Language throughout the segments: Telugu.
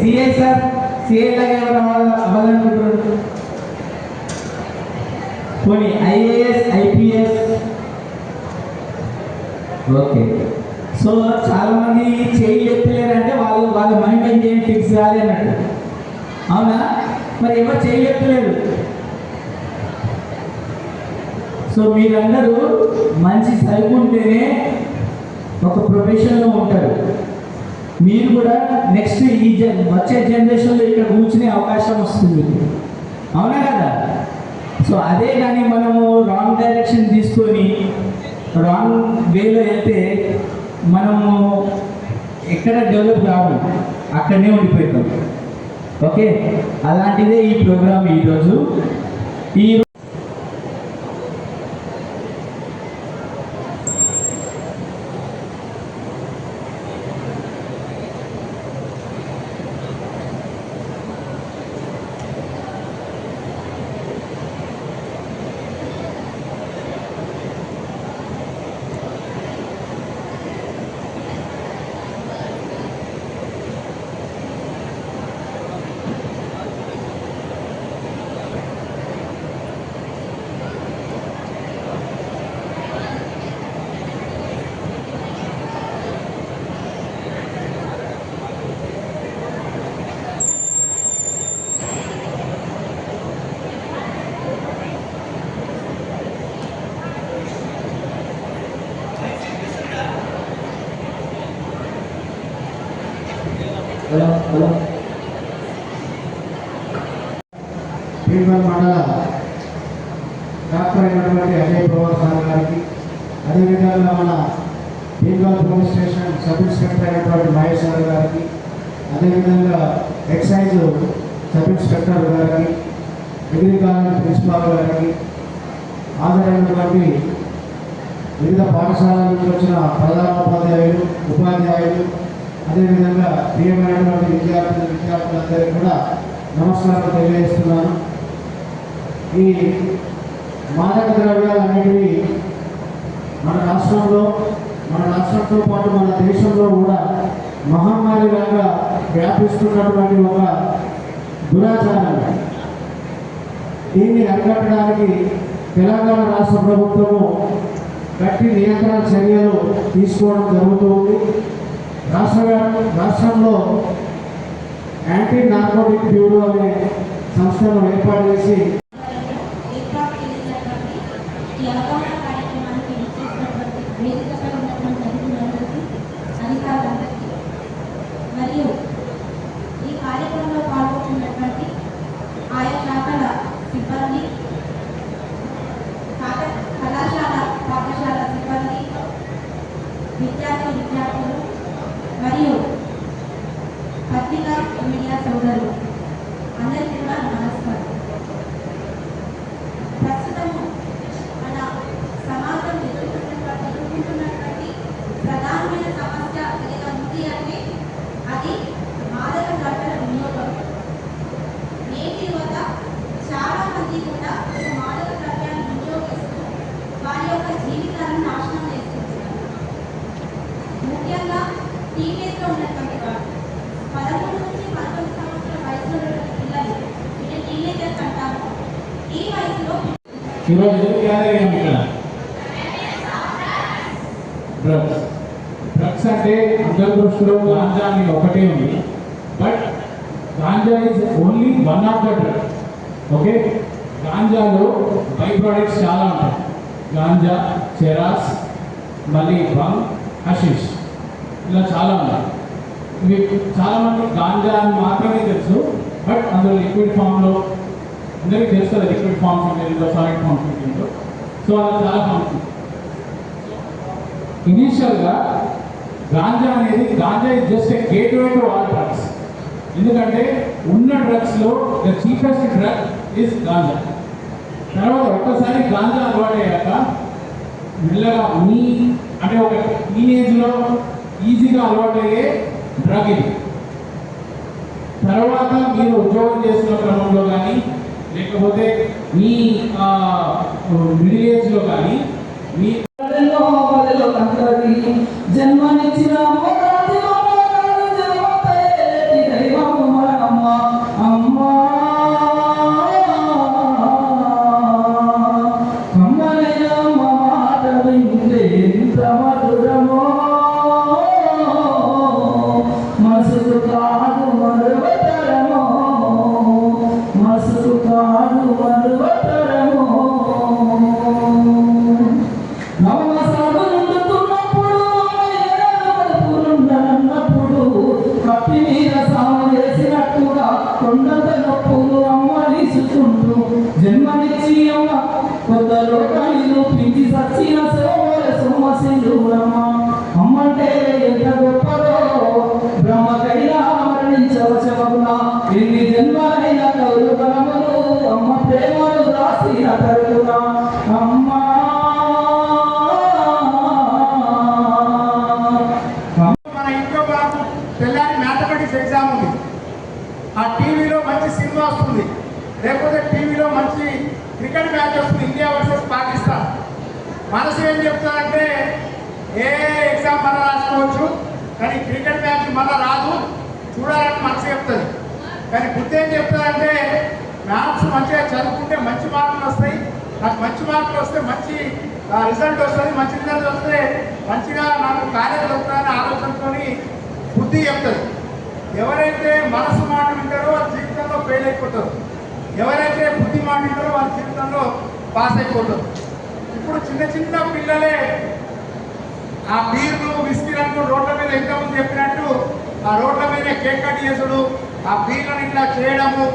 సిఏ సార్ సిఏ లాగా ఎవరు అవ్వాలనుకుంటున్నారు పోనీ ఐఏఎస్ ఐపీఎస్? ఓకే. సో చాలా మంది చేయి ఎత్తలేరంటే వాళ్ళు వాళ్ళ మైండ్ ఇంకేం ఫిక్స్ కాలే అన్నట్టు. అవునా? మరి ఎవరు చేయి ఎత్తలేరు? సో మీరందరూ మంచి చదువుకుంటేనే ఒక ప్రొఫెషన్లో ఉంటారు. మీరు కూడా నెక్స్ట్ ఈ జన్ వచ్చే జనరేషన్లో ఇక్కడ కూర్చునే అవకాశం వస్తుంది. అవునా కదా? సో అదే కానీ మనము రాంగ్ డైరెక్షన్ తీసుకొని రాంగ్ వేలో వెళ్తే మనము ఎక్కడ డెవలప్ కావు అక్కడనే ఉండిపోతాం. ఓకే అలాంటిదే ఈ ప్రోగ్రామ్ ఈరోజు. ఈ మండల డాక్టర్ అయినటువంటి అజయ్ పవార్ సార్ గారికి అదేవిధంగా మన Bhima police station sub inspector అయినటువంటి మహేష్ సార్ గారికి అదేవిధంగా ఎక్సైజ్ సబ్ ఇన్స్పెక్టర్ గారికి డిగ్రీ కాలేజ్ ప్రిన్సిపాల్ గారికి హాజరైనటువంటి వివిధ పాఠశాలల నుంచి వచ్చిన ప్రధానోపాధ్యాయులు ఉపాధ్యాయులు అదేవిధంగా ప్రియమైనటువంటి విద్యార్థులు విద్యార్థులందరికీ కూడా నమస్కారం తెలియజేస్తున్నాను. ఈ మాదక ద్రవ్యాలు మన రాష్ట్రంలో మన రాష్ట్రంతో పాటు మన దేశంలో కూడా మహమ్మారిలాగా వ్యాపిస్తున్నటువంటి ఒక దురాచారం. దీన్ని అరికట్టడానికి తెలంగాణ రాష్ట్ర ప్రభుత్వము గట్టి నియంత్రణ చర్యలు తీసుకోవడం జరుగుతుంది రాష్ట్ర రాష్ట్రంలో యాంటీ నార్కోటిక్ బ్యూరో అనే సంస్థను ఏర్పాటు చేసి ఏర్పాటు చేసినటువంటి ఈ అవగాహన కార్యక్రమానికి ఇచ్చేసినటువంటి వేదికపై ఉన్నటువంటి అధికారులందరికీ అధికారులందరికీ మరియు ఈ కార్యక్రమంలో పాల్గొంటున్నటువంటి ఆయా శాఖల సిబ్బంది పాఠ- కళాశాల పాఠశాల సిబ్బంది విద్యార్థి విద్యార్థులు మరియు పత్రికా మీడియా సోదరులు అందరికీ కూడా నమస్కారం ప్రస్తుతము మన సమాజం ఎదుర్కొంటున్నటువంటి ఎదుర్కొంటున్నటువంటి ప్రధానమైన సమస్య ఏదైనా ఉంది అంటే అది మాదక ద్రవ్యాల వినియోగం నేటి యువత చాలా మంది కూడా ఈ మాదక ద్రవ్యాలను వినియోగిస్తూ వారి యొక్క జీవితాలను నాశనం చేసుకుంటున్నారు ముఖ్యంగా టీనేజ్లో ఉన్నటువంటి వారు పదమూడు నుంచి పంతొమ్మిది సంవత్సరాల వయసులో ఉన్నటువంటి పిల్లలు వీళ్ళని టీనేజర్స్ అంటాము ఈ వయసులో ఈరోజు ఎందుకు గ్యాదర్ ఇక్కడ డ్రగ్స్ డ్రగ్స్ అంటే అందరి దృష్టిలో గాంజా అని ఒకటే ఉంది but ganja is only one of the drug okay గాంజాలో by products చాలా ఉంటాయి గాంజా చెరాస్ మళ్ళీ బంగ్ హషీష్ ఇలా చాలా ఉన్నాయి ఇవి చాలా మంది గాంజా అని మాత్రమే తెలుసు బట్ అందులో లిక్విడ్ ఫామ్లో అందరికీ తెలుసు లిక్విడ్ ఫామ్స్ ఉంటుందో సాలిడ్ ఫామ్స్ ఉంటుందో సో అలా చాలా ఫామ్స్ ఇనీషియల్గా గాంజా అనేది ganja is just a gateway to all drugs ఎందుకంటే ఉన్న డ్రగ్స్లో the cheapest drug is ganja తర్వాత ఒక్కసారి గాంజా అలవాటు అయ్యాక మెల్లగా మీ అంటే ఒక టీనేజ్లో ఈజీగా అలవాటు అయ్యే డ్రగ్ ఇది. తర్వాత మీరు ఉద్యోగం చేస్తున్న క్రమంలో కానీ లేకపోతే మీ మిడిల్ ఏజ్లో కానీ మీ ఆ టీవీలో మంచి సినిమా వస్తుంది. లేకపోతే టీవీలో మంచి క్రికెట్ మ్యాచ్ వస్తుంది ఇండియా వర్సెస్ పాకిస్తాన్. మనసు ఏం చెప్తారంటే ఏ ఎగ్జామ్ మన రాసుకోవచ్చు కానీ క్రికెట్ మ్యాచ్ మన రాదు. చూడాలని మనసు చెప్తుంది. కానీ బుద్ధి ఏం చెప్తారంటే మ్యాథ్స్ మంచిగా చదువుకుంటే మంచి మార్కులు వస్తాయి నాకు మంచి మార్కులు వస్తే మంచి రిజల్ట్ వస్తుంది మంచి రిజల్ట్ వస్తే మంచిగా నాకు కాలేజీ వస్తుందనే ఆలోచనతో బుద్ధి చెప్తుంది. ఎవరైతే మనసు మాట వింటారో వారి జీవితంలో ఫెయిల్ అయిపోతారు. ఎవరైతే బుద్ధి మాట వింటారో వారి జీవితంలో పాస్ అయిపోతారు. ఇప్పుడు చిన్న చిన్న పిల్లలే ఆ బీర్లు విస్కీలను రోడ్ల మీద ఇంతకుముందు చెప్పినట్టు ఆ రోడ్ల మీద కేక్ కట్ చేసుడు ఆ బీర్లను ఇట్లా చేయడము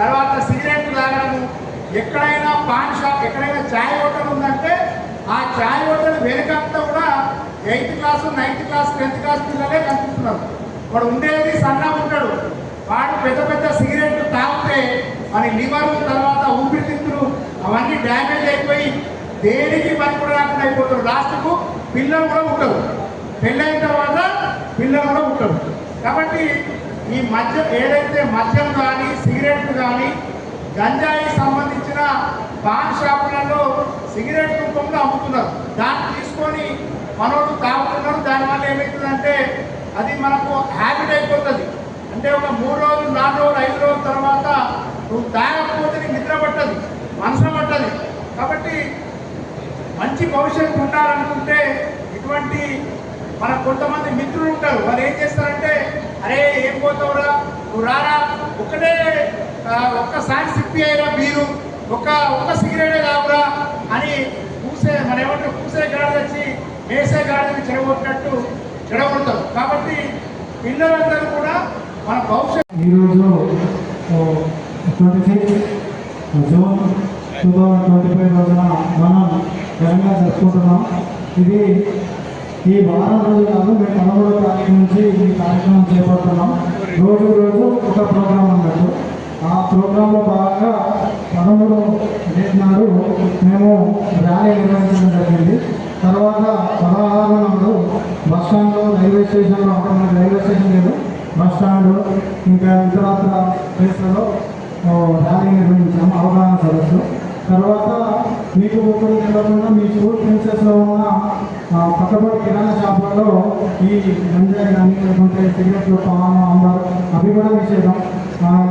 తర్వాత సిగరెట్ తాగడము. ఎక్కడైనా పాన్ షాప్ ఎక్కడైనా ఛాయ్ హోటల్ ఉందంటే ఆ ఛాయ్ హోటల్ వెనుకంతా కూడా eighth class ninth class tenth class పిల్లలే కనిపిస్తున్నారు. వాడు ఉండేది సన్నగా ఉంటాడు. వాడు పెద్ద పెద్ద సిగరెట్లు తాగితే మరి లివర్ తర్వాత ఊపిరితిత్తులు అవన్నీ డ్యామేజ్ అయిపోయి దేనికి పని కూడా రాకుండా అయిపోతారు లాస్ట్కు పిల్లలు కూడా ఉంటారు పెళ్ళైన తర్వాత పిల్లలు కూడా ఉంటారు కాబట్టి ఈ మద్యం ఏదైతే మద్యం కానీ సిగరెట్లు కానీ గంజాయి సంబంధించిన పాన్ షాపులలో సిగరెట్ రూపంలో అమ్ముతున్నారు. దాన్ని తీసుకొని మనోడు తాగుతున్నారు దానివల్ల ఏమవుతుందంటే అది మనకు హ్యాబిట్ అయిపోతుంది. అంటే ఒక మూడు రోజులు నాలుగు రోజులు ఐదు రోజుల తర్వాత నువ్వు తాగకపోతే నీకు నిద్ర పట్టదు మనసు పట్టదు. కాబట్టి మంచి భవిష్యత్తు ఉండాలనుకుంటే ఇటువంటి మన కొంతమంది మిత్రులు ఉంటారు. వాళ్ళు ఏం చేస్తారంటే అరే ఏం పోతావురా? నువ్వు రారా? ఒక్కటే ఒక్క ఒక్కసారి సిప్పి అయినా బీరు ఒక్క ఒక్క సిగరెటే రావురా అని పూసే మన ఏమంటే పూసే గాడి తెచ్చి వేసే గాడిని చెడగొట్టినట్టు చెడగొడతాం కాబట్టి పిల్లలందరూ కూడా మన భవిష్యత్ ఈరోజు twenty six June two thousand twenty five రోజున మనం ఘనంగా జరుపుకుంటున్నాం. ఇది ఈ వారం రోజులు కాదు మేము పదమూడవ తారీఖు నుంచి ఈ కార్యక్రమం చేపడుతున్నాం. రోజు రోజు ఒక ప్రోగ్రాం ఉండదు ఆ ప్రోగ్రాంలో భాగంగా పదమూడు డేట్ నాడు మేము ర్యాలీ నిర్వహించడం జరిగింది. తర్వాత పదహారు నాడు బస్ స్టాండ్లో రైల్వే స్టేషన్లో అక్కడ రైల్వే స్టేషన్ లేదు. బస్ స్టాండ్ ఇంకా ఇతరత్ర ప్లేస్లలో ర్యాలీ నిర్వహించాము అవగాహన సదస్సు. తర్వాత మీకు ఒకరు తెలియకుండా మీ స్కూల్ ప్రిన్సెస్లో ఉన్న పక్కపడి కిరాణా షాపులలో ఈ గంజాయి కానీ లేకుంటే సిగరెట్లు పాన్ అంబర్ అవి కూడా నిషేధం.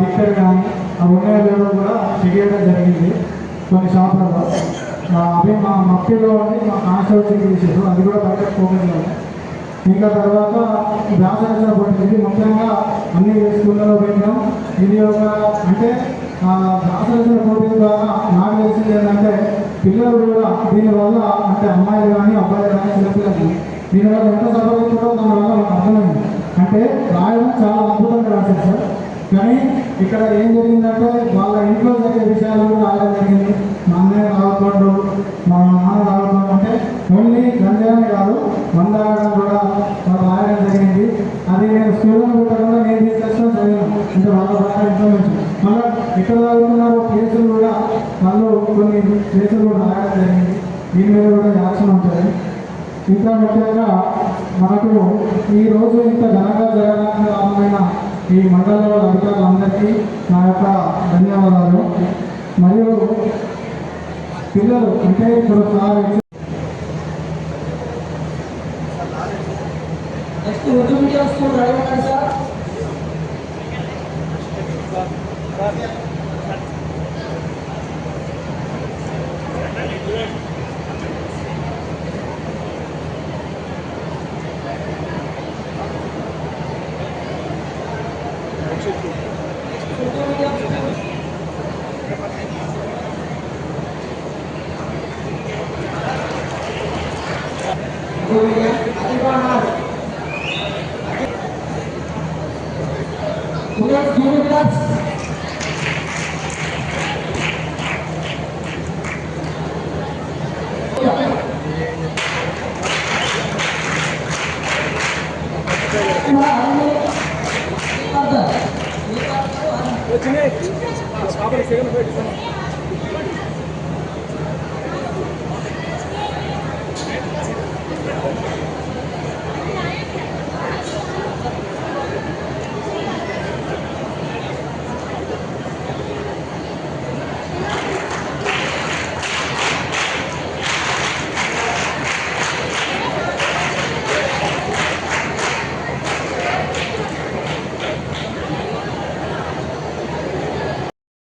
లిక్కర్ కానీ అవి ఉన్నాయో కూడా చేయడం జరిగింది కొన్ని షాపులలో. అవి మా మక్కిలో అని మా కాన్స్టిట్యూన్సీకి తీసారు అది కూడా బయటకు పోగలిగాము ఇంకా తర్వాత వ్యాసరచన పోటీ ముఖ్యంగా అన్ని స్కూళ్ళలో పెట్టాం ఇది ఒక అంటే ఆ పోటీ ద్వారా నాకు తెలిసింది ఏంటంటే పిల్లలు కూడా దీనివల్ల అంటే అమ్మాయిలు కానీ అబ్బాయిలు కానీ చిన్నపిల్లలు దీనివల్ల ఎంత చదవచ్చుడో దానివల్ల మనకు అర్థమైంది. అంటే రాయడం చాలా అద్భుతంగా రాశారు సార్ కానీ ఇక్కడ ఏం జరిగిందంటే వాళ్ళ ఇంట్లో జరిగే విషయాలు కూడా రాయడం జరిగింది. మా అన్నయ్య రావకుండా మా నాన్న రావడం అంటే ఓన్లీ గంజానే కాదు మందాగడం కూడా రాయడం జరిగింది. అది నేను స్కూల్లో కూడా ఎక్కడ చదువుతున్నారో కేసులు కూడా నన్ను కొన్ని కేసులు కూడా రాయడం జరిగింది దీని మీద కూడా యాక్షన్ ఉంటుంది ఇంకా ముఖ్యంగా మనకు ఈరోజు ఇంత ఘనంగా జరగడానికి కారణమైన ఈ మండలంలో అధికారులందరికీ నా యొక్క ధన్యవాదాలు. మరియు పిల్లలు అంటే ఇప్పుడు సార్ ఇచ్చిన నెక్స్ట్ ఉద్యోగ స్కూల్ డ్రైవర్